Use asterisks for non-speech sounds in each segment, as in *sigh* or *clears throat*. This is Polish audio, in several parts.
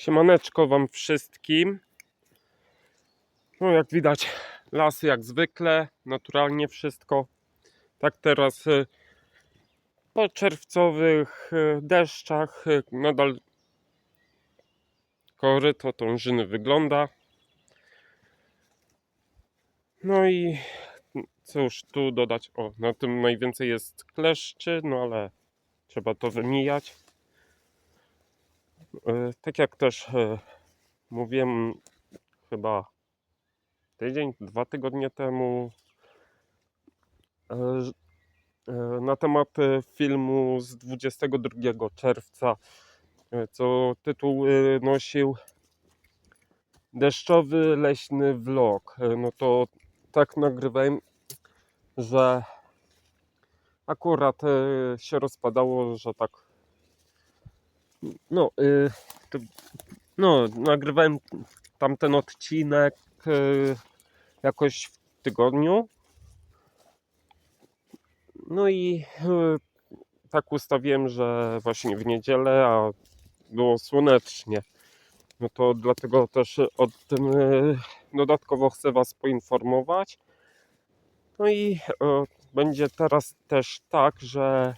Siemaneczko Wam wszystkim. No jak widać, lasy jak zwykle, naturalnie wszystko. Tak teraz y, po czerwcowych y, deszczach y, nadal koryto Tążyny wygląda. No i cóż tu dodać? O, na tym najwięcej jest kleszczy, no ale trzeba to wymijać. E, Tak jak też e, mówiłem chyba tydzień, dwa tygodnie temu e, na temat filmu z 22 czerwca, co tytuł nosił Deszczowy leśny vlog. No to tak nagrywałem, że akurat się rozpadało, że tak no, y, to, no, nagrywałem tamten odcinek y, jakoś w tygodniu. No i y, tak ustawiłem, że właśnie w niedzielę, a było słonecznie. No to dlatego też o tym y, dodatkowo chcę Was poinformować. No i y, będzie teraz też tak, że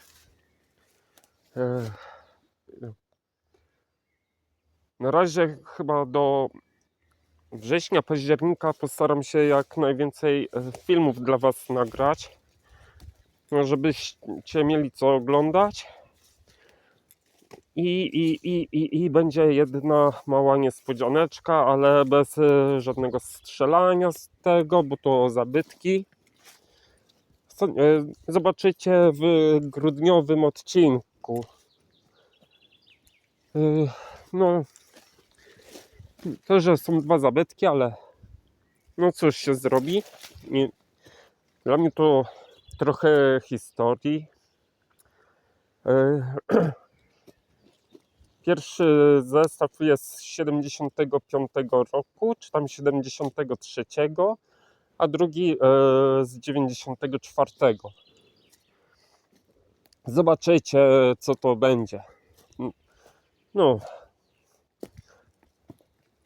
y, Na razie chyba do września, października postaram się jak najwięcej e, filmów dla Was nagrać, no żebyście mieli co oglądać. I, i, i, i, I będzie jedna mała niespodzianeczka, ale bez e, żadnego strzelania z tego, bo to zabytki. E, Zobaczycie w grudniowym odcinku. No, to, że są dwa zabytki, ale no cóż się zrobi. Dla mnie to trochę historii. E, *clears throat* Pierwszy zestaw jest z 75 roku, czy tam 73, a drugi e, z 94. Zobaczycie, co to będzie. No,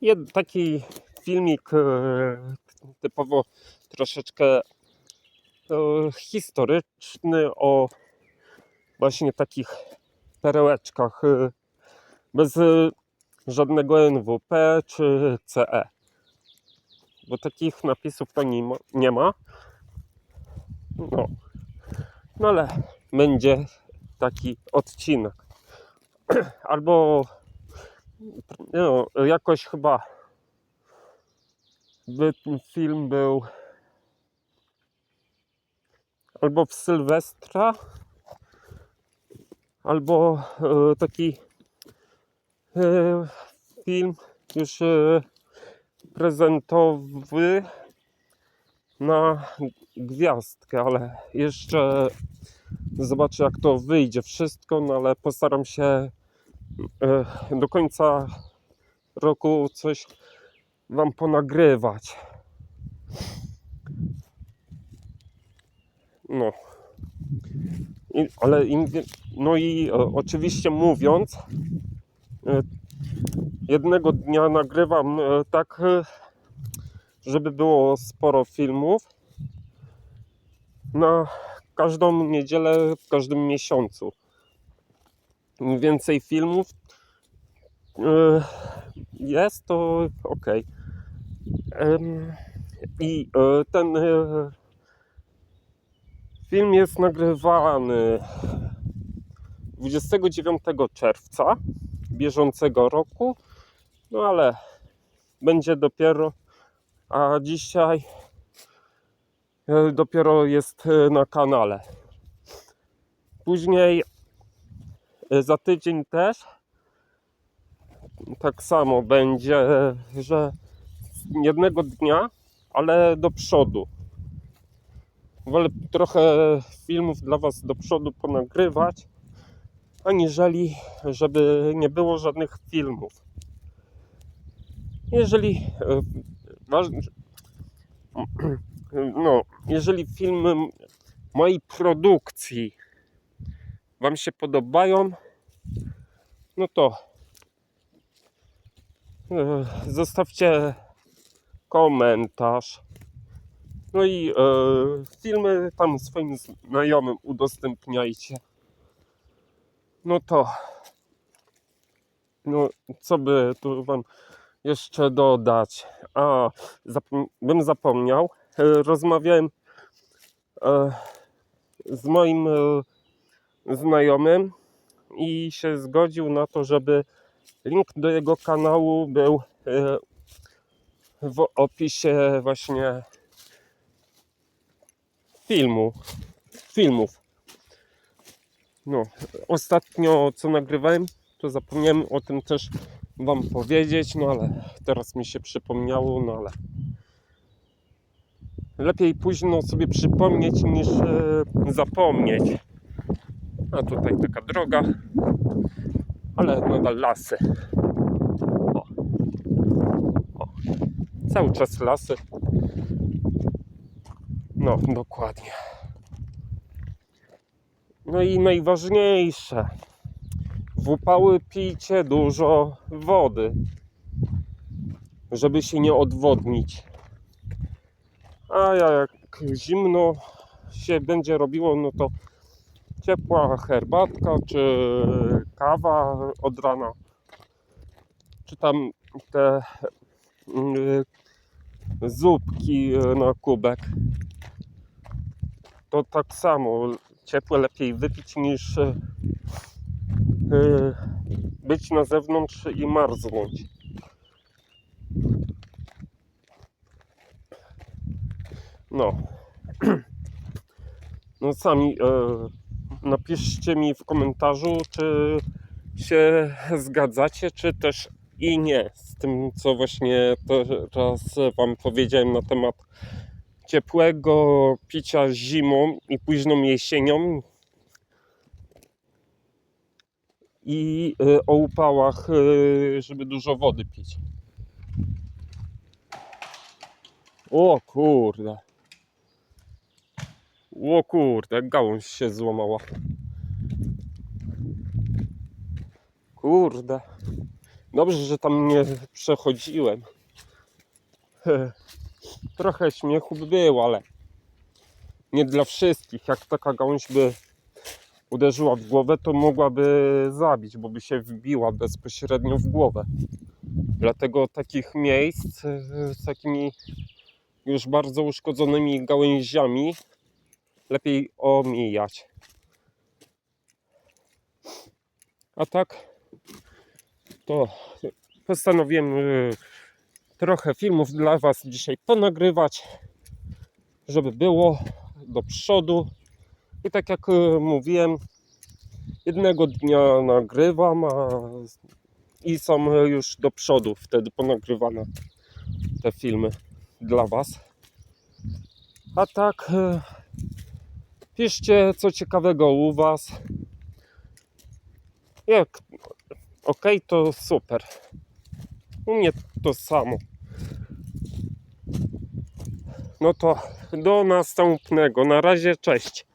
jed, taki filmik e, typowo troszeczkę e, historyczny o właśnie takich perełeczkach e, bez żadnego NWP czy CE. Bo takich napisów to nie ma. Nie ma. No. no ale będzie taki odcinek. *clears throat* Albo no, jakoś chyba by ten film był albo w Sylwestra, albo e, taki e, film już e, prezentowy na gwiazdkę, ale jeszcze zobaczę jak to wyjdzie wszystko, no ale postaram się do końca roku coś wam ponagrywać. No. I, ale im, no i e, oczywiście mówiąc, e, jednego dnia nagrywam e, tak, żeby było sporo filmów na każdą niedzielę w każdym miesiącu. Więcej filmów e, jest, to ok. I e, ten e, film jest nagrywany 29 czerwca bieżącego roku, no ale będzie dopiero, a dzisiaj dopiero jest na kanale. Później za tydzień też tak samo będzie, e, że jednego dnia, ale do przodu. Wolę trochę filmów dla Was do przodu ponagrywać, aniżeli żeby nie było żadnych filmów. Jeżeli e, *clears throat* no, jeżeli filmy mojej produkcji Wam się podobają, no to E, Zostawcie komentarz. No i e, filmy tam swoim znajomym udostępniajcie. No to. No, co by tu wam jeszcze dodać? A, zapom- bym zapomniał. E, rozmawiałem e, z moim e, znajomym i się zgodził na to, żeby link do jego kanału był e, w opisie właśnie filmu, filmów. No, ostatnio co nagrywałem, to zapomniałem o tym też wam powiedzieć, no ale teraz mi się przypomniało, no ale lepiej późno sobie przypomnieć niż e, zapomnieć. A tutaj taka droga, ale nadal lasy. O. O. Cały czas lasy. No, dokładnie. No i najważniejsze. W upały pijcie dużo wody, żeby się nie odwodnić. A jak zimno się będzie robiło, no to ciepła herbatka czy kawa od rana. Czy tam te mm, zupki na kubek. To tak samo ciepłe lepiej wypić niż e, być na zewnątrz i marznąć. No. *clears throat* No sami e, napiszcie mi w komentarzu, czy się zgadzacie, czy też i nie z tym, co właśnie teraz Wam powiedziałem na temat ciepłego picia zimą i późną jesienią i e, o upałach, e, żeby dużo wody pić. O kurde. O kurde, gałąź się złamała. Kurde. Dobrze, że tam nie przechodziłem. *laughs* Trochę śmiechu by było, ale nie dla wszystkich. Jak taka gałąź by uderzyła w głowę, to mogłaby zabić, bo by się wbiła bezpośrednio w głowę. Dlatego takich miejsc e, z takimi już bardzo uszkodzonymi gałęziami lepiej omijać. A tak, to postanowiłem y, trochę filmów dla Was dzisiaj ponagrywać, żeby było do przodu. I tak jak y, mówiłem, jednego dnia nagrywam a, i są już do przodu wtedy ponagrywane te filmy dla Was. A tak, y, piszcie co ciekawego u Was. Jak ok, to super. U mnie to samo. No to do następnego. Na razie, cześć.